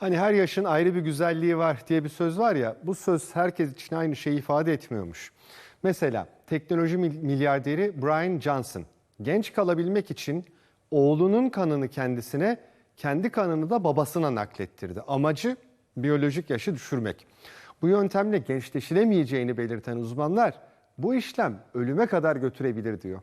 Hani her yaşın ayrı bir güzelliği var diye bir söz var ya, bu söz herkes için aynı şeyi ifade etmiyormuş. Mesela teknoloji mil- milyarderi Brian Johnson genç kalabilmek için oğlunun kanını kendisine, kendi kanını da babasına naklettirdi. Amacı biyolojik yaşı düşürmek. Bu yöntemle gençleşilemeyeceğini belirten uzmanlar bu işlem ölüme kadar götürebilir diyor.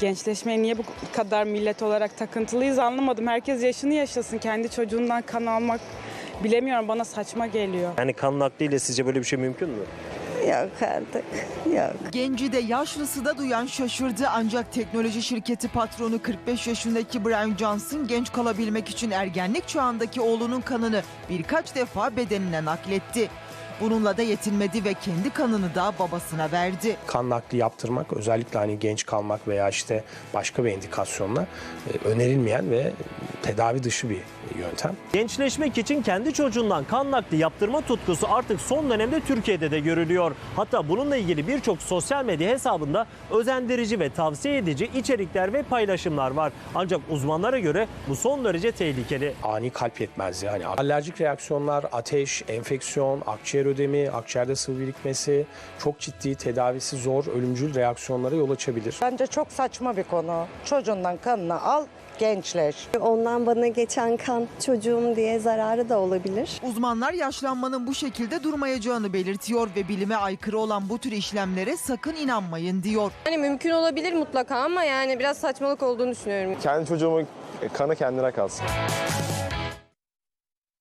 Gençleşmeye niye bu kadar millet olarak takıntılıyız anlamadım. Herkes yaşını yaşasın. Kendi çocuğundan kan almak bilemiyorum bana saçma geliyor. Yani kan nakliyle sizce böyle bir şey mümkün mü? Yok artık. Yok. Genci de yaşlısı da duyan şaşırdı ancak teknoloji şirketi patronu 45 yaşındaki Brian Johnson genç kalabilmek için ergenlik çağındaki oğlunun kanını birkaç defa bedenine nakletti. Bununla da yetinmedi ve kendi kanını da babasına verdi. kan nakli yaptırmak özellikle hani genç kalmak veya işte başka bir indikasyonla e, önerilmeyen ve tedavi dışı bir yöntem. Gençleşmek için kendi çocuğundan kan nakli yaptırma tutkusu artık son dönemde Türkiye'de de görülüyor. Hatta bununla ilgili birçok sosyal medya hesabında özendirici ve tavsiye edici içerikler ve paylaşımlar var. Ancak uzmanlara göre bu son derece tehlikeli. Ani kalp yetmezliği, hani alerjik reaksiyonlar, ateş, enfeksiyon, akciğer ödemi, akciğerde sıvı birikmesi çok ciddi tedavisi zor ölümcül reaksiyonlara yol açabilir. Bence çok saçma bir konu. Çocuğundan kanını al, gençleş. Ondan bana geçen kan çocuğum diye zararı da olabilir. Uzmanlar yaşlanmanın bu şekilde durmayacağını belirtiyor ve bilime aykırı olan bu tür işlemlere sakın inanmayın diyor. Yani mümkün olabilir mutlaka ama yani biraz saçmalık olduğunu düşünüyorum. Kendi çocuğumun kanı kendine kalsın.